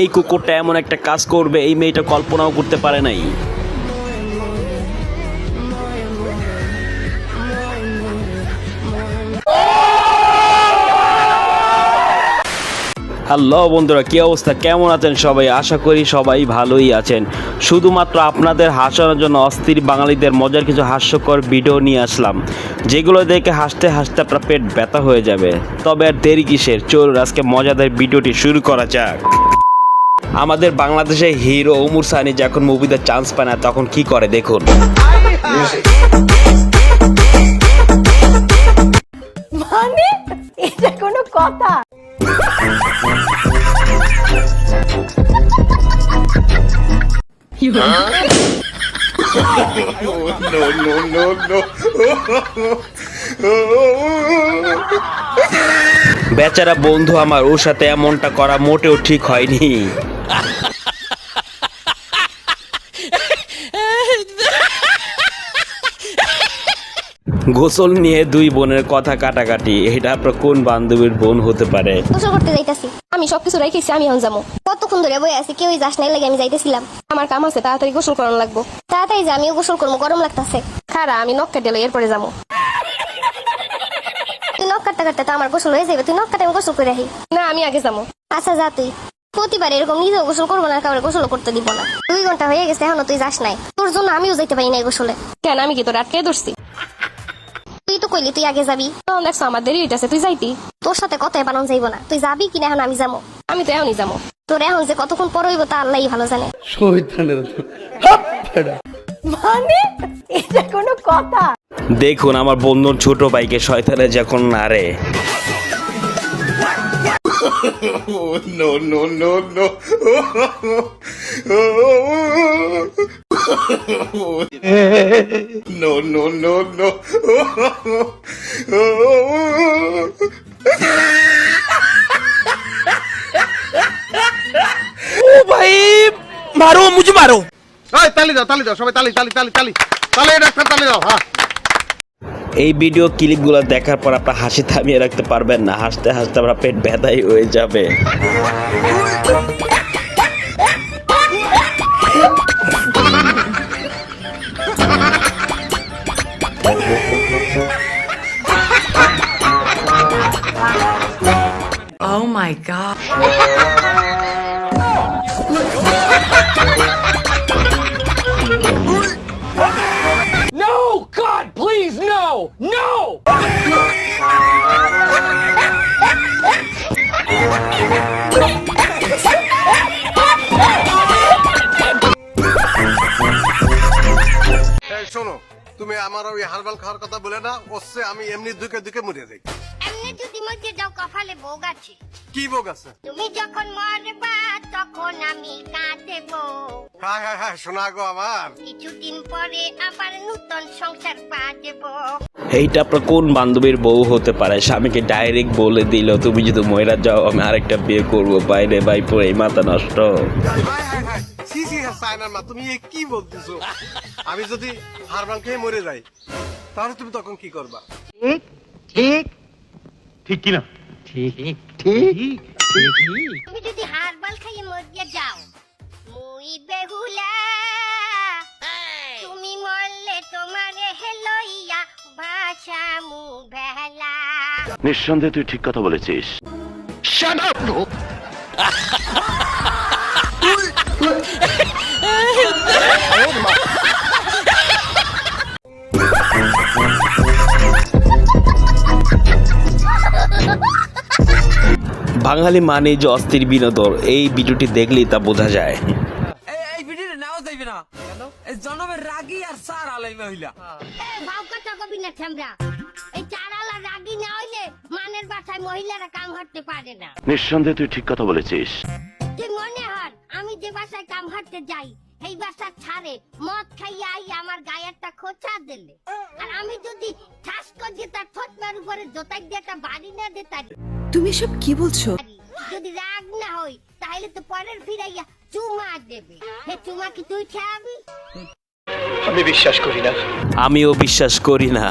এই কুকুরটা এমন একটা কাজ করবে, এই মেয়েটা কল্পনাও করতে পারে নাই। হ্যালো বন্ধুরা, কি অবস্থা? কেমন আছেন সবাই? আশা করি সবাই ভালোই আছেন। শুধুমাত্র আপনাদের হাসানোর জন্য অস্থির বাঙালিদের মজার কিছু হাস্যকর ভিডিও নিয়ে আসলাম, যেগুলো দেখে হাসতে হাসতে আপনার পেট ব্যথা হয়ে যাবে। তবে আর দেরি কিসের? চলুন, আজকে মজাদার ভিডিওটি শুরু করা যাক। আমাদের বাংলাদেশে হিরো উমুর সানি যখন মুভিতে চান্স পায় না তখন কি করে দেখুন? মানে? এটা কোনো কথা। বেচারা বন্ধু আমার ওর সাথে এমনটা করা মোটেও ঠিক হয়নি। গোসল নিয়ে দুই বোনের কথা কাটাকাটি, এটা আপনার কোন বান্ধবীর বোন হতে পারে? গোসল করতে যাইতাছি। আমি সবকিছু রেখেছি আমি এখন যাব কতক্ষণ ধরে বই আছি, কেউই যাস নাই লাগে আমি যাইতেছিলাম। আমার কাম আছে, তাড়াতাড়ি গোসল করানো লাগবো। তাড়াতাড়ি যা, আমিও গোসল করব গরম লাগতাছে। খারা, আমি নখ কেটে এরপরে যাব তুই নখ কাটতে কাটতে তো আমার গোসল হয়ে যাবে তুই নখ কাটে আমি গোসল করে রাখি না, আমি আগে যাব আচ্ছা যা তুই। প্রতিবার এরকম নিজেও গোসল করব না কাউরে গোসল করতে দিব না। দুই ঘণ্টা হয়ে গেছে এখনও তুই যাস নাই। তোর জন্য আমিও যাইতে পারি নাই গোসলে। কেন আমি কি তোর আটকে ধরছি? তুই তো কইলি তুই আগে যাবি। তখন দেখছ আমার দেরি হইতাছে তুই যাইতি? তোর সাথে কথায় বানান যাইব না। তুই যাবি কিনা এখন আমি যাব। আমি তো এখনই যাব। তোর এখন যে কতক্ষণ পর হইব তা আল্লাহ ভালো জানে। মানে? এটা কোনো কথা? দেখুন আমার বন্ধুর ছোট ভাইকে শয়তানে যখন নারে no, no, no, no. no, no, no, no. এই তালি দাও তালি দাও সবাই তালি তালি তালি তালি তালি ডাক্তার তালি দাও হ্যাঁ এই ভিডিও ক্লিপগুলো দেখার পর আপনার হাসি থামিয়ে রাখতে পারবেন না হাসতে হাসতে আপনার পেট ব্যথাই হয়ে যাবে Oh my god. শোনো তুমি আমার ওই হারবাল খাওয়ার কথা বলে না ওসে আমি এমনি দুকে দুকে মরে যাই এমনি যদি মধ্যে যাও কপালে ভোগ আছে। কি ভোগ আছে? তুমি যখন মরবা তখন আমি কাঁদেব। হায় হায় হায় শোনা গো আমার। কিছুদিন পরে আবার নতুন সংসার পা দেব এইটা আপনার কোন বান্ধবীর বউ হতে পারে? স্বামীকে ডাইরেক্ট বলে দিল তুমি যদি ময়রা যাও আমি আরেকটা বিয়ে করব। বাইরে বাই পরে এই মাথা নষ্ট। হায় হায় সি মা তুমি এ কি বলতেছো? আমি যদি হারবাল খেয়ে মরে যাই তাহলে তুমি তখন কি করবা? তুমি যদি হারবাল খাইয়ে মরিয়া যাও মুই বেহুলা। তুমি মরলে তোমার হেলইয়া ভাষা মু বেলা নিঃসন্দেহে তুই ঠিক কথা বলেছিস। বাঙালি মানে যে অস্থির বিনোদন এই ভিডিওটি দেখলেই তা বোঝা যায়। এই ভিডিওটা নাও যাইবে না। এই জনমের রাগী আর সার আলাই মহিলা ভাব কথা কবি না ঠেমরা। এই চারালা রাগি না হইলে মানের বাসায় মহিলারা কাম হাঁটতে পারে না। নিঃসন্দেহে তুই ঠিক কথা বলেছিস। তুই মনে হন আমি যে বাসায় কাম হাঁটতে যাই এই বাসা ছাড়ে মদ খাইয়া আই আমার গায়েরটা খোঁচা দিলে। আর আমি যদি ঠাস করে তার থতমার উপরে জোতাই দিয়ে একটা বাড়ি না দিতাম। তুমি সব কি বলছো? যদি রাগ না হই তাহলে তো পরের ফিরাইয়া চুমা দেবে। হে চুমা কি তুই খাবি আমিও বিশ্বাস করি না।